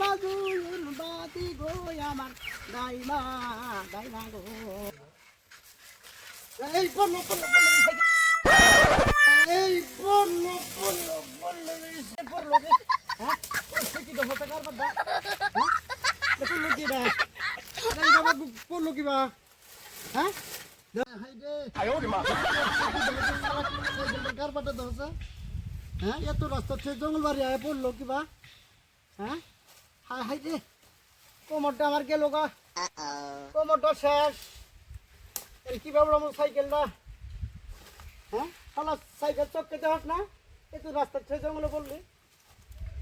বাজুর বাতি গো আমার দাইমা দাইমা গো এই পড়ল পড়ল পড়ল এই পড়ল পড়ল পড়ল সে পড়ল রে হ্যাঁ কি বাদা হ্যাঁ বাবা পড়ল হ্যাঁ ওরে মা কার বাটা দহসা হ্যাঁ এত রাস্তা থেকে জঙ্গল বাড়ি আয় পড়ল কিবা হ্যাঁ? হাই হাই রে। কোমরটা আমার গেল গা। কোমরটা শেষ। এই কীভাবে আমার সাইকেলটা? হ্যাঁ? শালা সাইকেল চক্কে দেওয়াস না? একটু রাস্তার থেকে জঙ্গলে পড়লি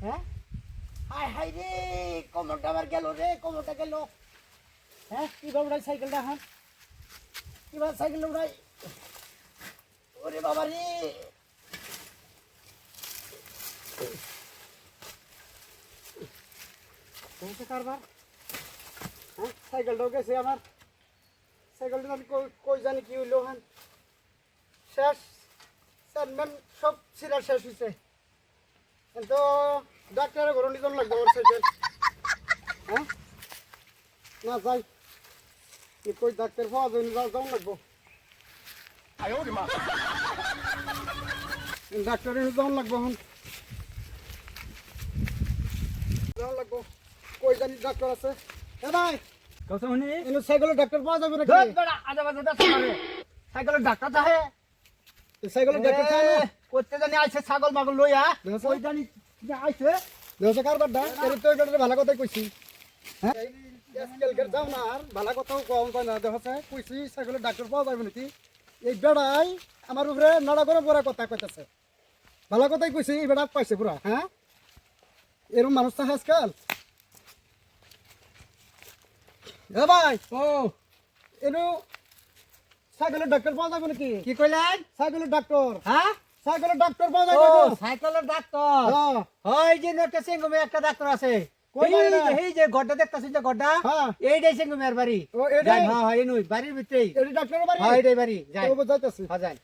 হ্যাঁ? হাই হাই রে কোমরটা আমার গেল রে কোমরটা গেল। হ্যাঁ কীভাবে উড়াই সাইকেলটা হ্যাঁ? কীভাবে সাইকেলটা উড়াই। ওরে বাবা রে। হয়েছে কারবার? হ্যাঁ? সাইকেলটাও গেছে আমার। সাইকেলটা আমি কই জানি কি হইল হান শেষ। চেয়ারম্যান সব সিরা শেষ হয়েছে কিন্তু ডাক্তারের ঘর নিজন লাগবে আমার সাইকেল। হ্যাঁ? না, যাই। কি কই ডাক্তার পাওয়া যায় না, যাও লাগবো। ডাক্তারের যাওয়ান লাগবো এখন যাওয়ান লাগবো। কই জানি ডাক্তার আছে। এ ভাই কৌশল শুনি? এনে সাইকেলের ডাক্তার পাওয়া যাবে নাকি? ধর বেড়া আজে বাজে ব্যস্ত করে সাইকেলের ডাক্তার তাহে সাইকেলের ডাক্তার চাই না? করতে জানি আইছে ছাগল মাগল লইয়া? ওই জানি আইছে? দেহসে কারবার দা এর তো এটা ভালো কথাই কইছি। হ্যাঁ? আজকালকার যাও না আর ভালো কথাও কম কয় না। দেহসে কইছি সাইকেলের ডাক্তার পাওয়া যাবে নাকি? এই বেড়াই আমার উপরে নাড়া করে বড় কথা কইতাছে। ভালো কথাই কইছি এই বেড়া পাইছে পুরা হ্যাঁ? এরকম মানুষ তো আজকাল। এ ভাই ও। এনো সাইকেলের ডাক্তার পাওয়া যাবে নাকি? কি কইলেন? সাইকেলের ডাক্তার হ্যাঁ? সাইকেলের ডাক্তার পাওয়া যাবে? সাইকেলের ডাক্তার হ্যাঁ। ওই যে একটা ডাক্তার আছে। কই এই যে- গড্ডা দেখতাছিস যে গড্ডা? হ্যাঁ। এইটাই সিঙ্গুমের বাড়ি। ও এটাই? হ্যাঁ হ্যাঁ এই নই বাড়ির ভিতরেই। এটি ডাক্তারের বাড়ি? হ্যাঁ এইটাই বাড়ি যাই। ও যাইতাছি। হ্যাঁ যাই।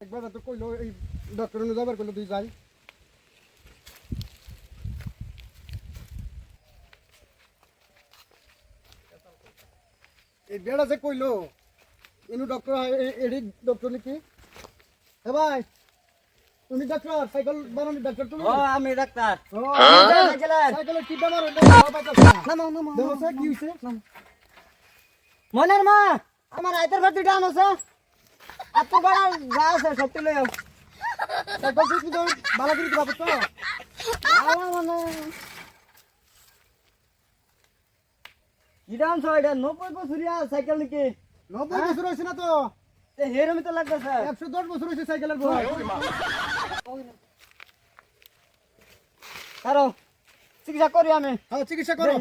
একবার তো কইলো এই ডক্টর নিয়ে যাবার কইলো তুই যাই। এই বেড়া যে কইলো ইনু ডক্টর এডি ডক্টর নাকি? হে ভাই তুমি ডক্টর সাইকেল বানানি ডক্টর তুমি? ও আমি ডাক্তার ও, সাইকেলের কি বেমার হইল? না দেখো স্যার, কি হইছে? মনের মা আমার আইতের ভাত দুইটা আনছে এত বড় যা আছে সত্যি লই সাইকেল ভালো করে দিবা তো? মানে ইটা আনছো এটা নব্বই বছরিয়া সাইকেল নাকি। নব্বই বছর হয়েছে না তো? হেরমি তো লাগতেছে একশো দশ বছর হয়েছে সাইকেলের ওরে মা কারও চিকিৎসা করি আমি। হ্যাঁ চিকিৎসা করো।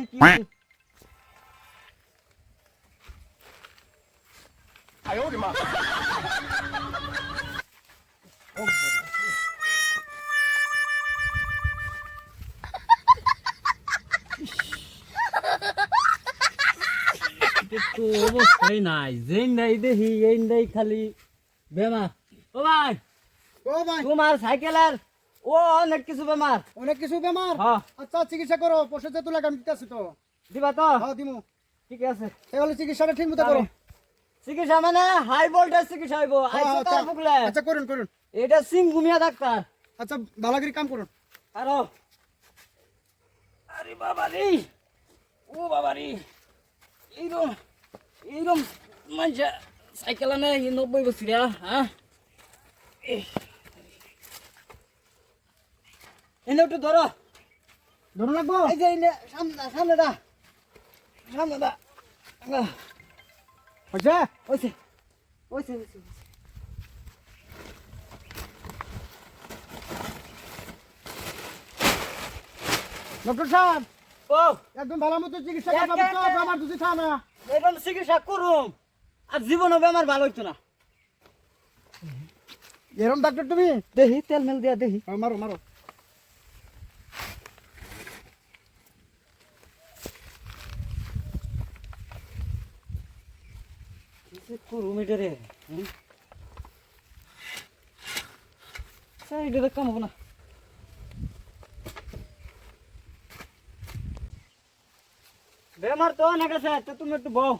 আয় ওরে মা অবস্থাই নাই যেই নাই দেখি এই নাই খালি বেমার। ও ভাই ও ভাই। তোমার সাইকেলের ও অনেক কিছু বেমার। অনেক কিছু বেমার? আচ্ছা চিকিৎসা করো পরশু যে তুলা আমি দিতেছি তো। দিবা তো? হ্যাঁ দিমু। ঠিক আছে। তাহলে চিকিৎসাটা ঠিক মতো করো। চিকিৎসা মানে হাই ভোল্টেজ চিকিৎসা হইব। হ্যাঁ, আইসো আচ্ছা, তার মুখলে? আচ্ছা করুন করুন। এটা সিংগুমিয়া ডাক্তার। আচ্ছা ভালো কাম করুন। আরও। আরে বাবা রে ও বাবা রে এইরকম এইরকম মানুষ সাইকেল আনে নব্বই বছরিয়া হ্যাঁ এনে একটু ধরো। ধরুন লাগবো? এই যে এনে সামনে সামনে দা। সামনে দা। ওইছে ওইছে ওইছে ডক্টর সাহেব ও। একদম ভালো মতো চিকিৎসা এক- করবে তো এক- এক- আমার দুধ খা না এরকম চিকিৎসা করুম আর জীবনও বেমার ভালো হইতো না। এরম ডাক্তার তুমি? দেখি তেল মেল দিয়া দেখি হ্যাঁ, মারো মারো। করুম এটা রে এটা কাম হব না। বেমার তো অনেক আছে তো তুমি একটু বউ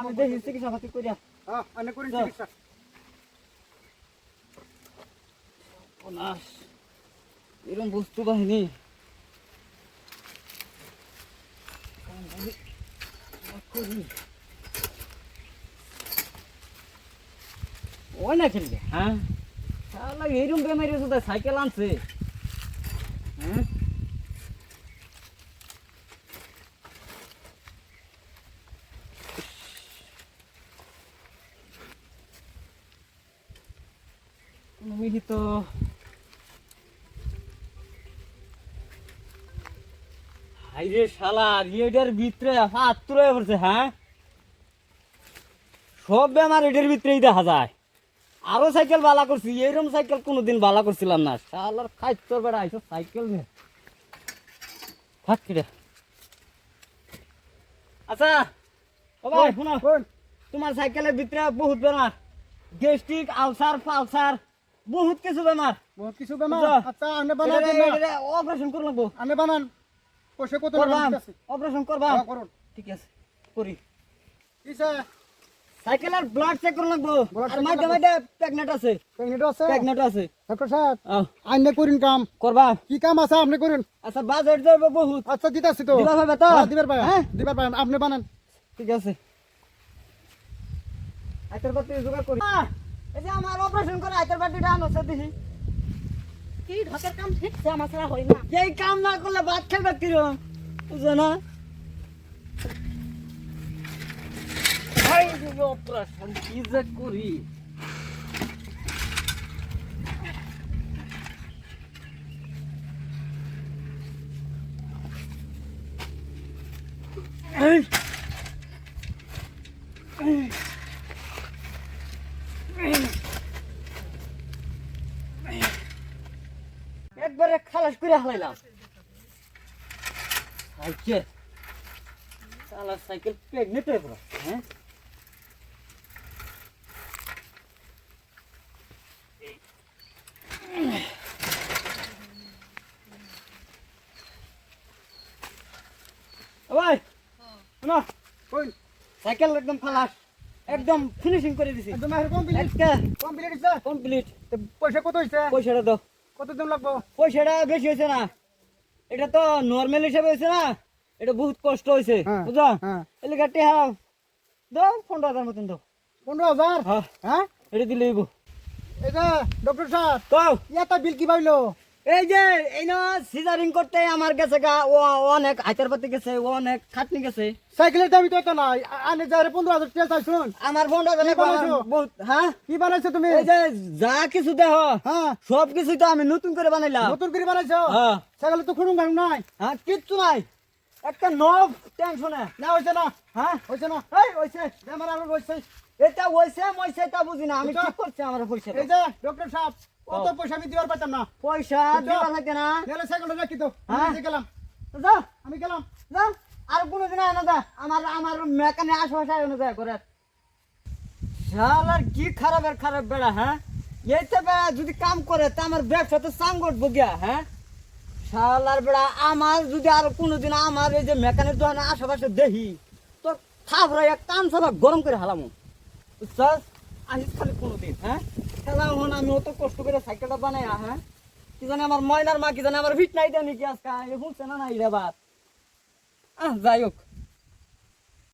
আমি দেখি চিকিৎসা পাতি করিয়া। হ্যাঁ, আমি করি চিকিৎসা। এরকম বস্তু বাহিনী। ওই না খেলবে হ্যাঁ এইরকম বেমারি সাইকেল আনছে। হ্যাঁ? কোনো মিহি তো হাইরে শালা রেডের ভিতরে হাত তুলে পড়ছে হ্যাঁ? সব বেমার এটার ভিতরেই দেখা যায়। আরও সাইকেল বালা করছি এইরকম সাইকেল কোনোদিন বালা করছিলাম না। শালার খাইতর বেড়া আইসো সাইকেল নে থাক রে। আচ্ছা ও ভাই শুনো? তোমার সাইকেলের ভিতরে বহুত বেমার। গ্যাস্ট্রিক আলসার ফালসার বহুত কিছু বেমার বহুত কিছু বেমার। আচ্ছা, আপনি বানাই দেন না। অপারেশন করে লাগবো আপনি বানান। পয়সা কত আছে। অপারেশন করবাম হ্যাঁ, করুন। ঠিক আছে করি কিসে? সাইকেলের ব্লাড চেক করে লাগবো আর করব। মাঝে প্রেগনেন্ট আছে প্রেগনেন্ট আছে? প্রেগনেন্ট আছে ডক্টর সাহেব, আইনে করিন কাম। করবা কি কাম আছে আপনি করুন আচ্ছা বাজেট যাবে বহুত আচ্ছা দিতেছি তো দিবা ভাবে তো? দিবার ভাই হ্যাঁ? দিবার ভাই আপনি বানান ঠিক আছে আইতার বাতি জোগাড় করি এই যে আমার অপারেশন করে আইতার বাতিটা আনো সে দেখি। কি ঢকের কাম? ঠিকছে আমার ছাড়া হয় না। এই কাম না করলে ভাত খেলবে কিরম বুঝো না? অপারেশন কি যে করি? এই একবারে খালাস করে হালাইলাম। সাইকেল। চালা সাইকেল প্রেগনেন্ট হয়ে পড়া হ্যাঁ? ভাই শোনো। সাইকেল একদম খালাস। একদম ফিনিশিং করে দিছি। একদম কমপ্লিট কমপ্লিট হইছে কমপ্লিট পয়সা কত হইছে পয়সাটা দাও। কত দিন লাগবো? পয়সাটা বেশি হয়েছে না। এটা তো নর্মাল হিসাবে হয়েছে না। এটা বহুত কষ্ট হয়েছে হ্যাঁ, বুঝছ হ্যাঁ। এলাকা টেহা দাও পনেরো হাজার মতন দাও। পনেরো হাজার? হ্যাঁ। হ্যাঁ? এটা দিলে হইব। এই যে ডক্টর সাহেব তো ইয়াটা বিল কি পাইলো এই যে এই না সিজারিং করতে আমার গেছে গা ও অনেক হাইতার পাতি গেছে ও অনেক খাটনি গেছে। সাইকেলের দামি তো এত নাই। আনে যারে পনেরো হাজার টাকা চাইছুন আমার বানাইছো? বহুত হ্যাঁ? কি বানাইছো তুমি? এই যে যা কিছু দেহ হ্যাঁ। সব কিছু তো আমি নতুন করে বানাইলাম। নতুন করে বানাইছো? হ্যাঁ। সাইকেলে তো খুনুন গাড়ি নাই? হ্যাঁ কিচ্ছু নাই। একটা নব টেনশনে না হইছে না। হ্যাঁ? হইছে না। এই হইছে। আরও হইছে এটা হইছে মইছে তা বুঝি না। আমি কি? করছি আমার পয়সা এই যে ডক্টর সাহেব কত। পয়সা আমি দিবার পাইতাম না? পয়সা বুঝছ? দিবা না। গেলে সাইকেলটা রাখি তো। হ্যাঁ? আমি গেলাম। যা আমি গেলাম। যা আর কোনো দিন আয় না যা আমার আমার মেকানে আশেপাশে আয় না যা করে শালার কি খারাপের খারাপ বেড়া হ্যাঁ? এইতে বেড়া যদি কাম করে তা আমার ব্যবসা তো সাংগট বগিয়া হ্যাঁ? শালার বেড়া আমার যদি আর কোনোদিন আমার এই যে মেকানিক দোকানে আশেপাশে দেখি তো থাপড়া এক কান সালা গরম করে হালামু। বুঝছস আসিস খালি কোনোদিন হ্যাঁ? খেলা হন আমি অত কষ্ট করে সাইকেলটা বানাই হ্যাঁ? কি জানে আমার ময়নার মা কি জানে আমার ভিট নাই দেয় নাকি আজকে? শুনছে না না রে বাপ। আহ, যাই হোক।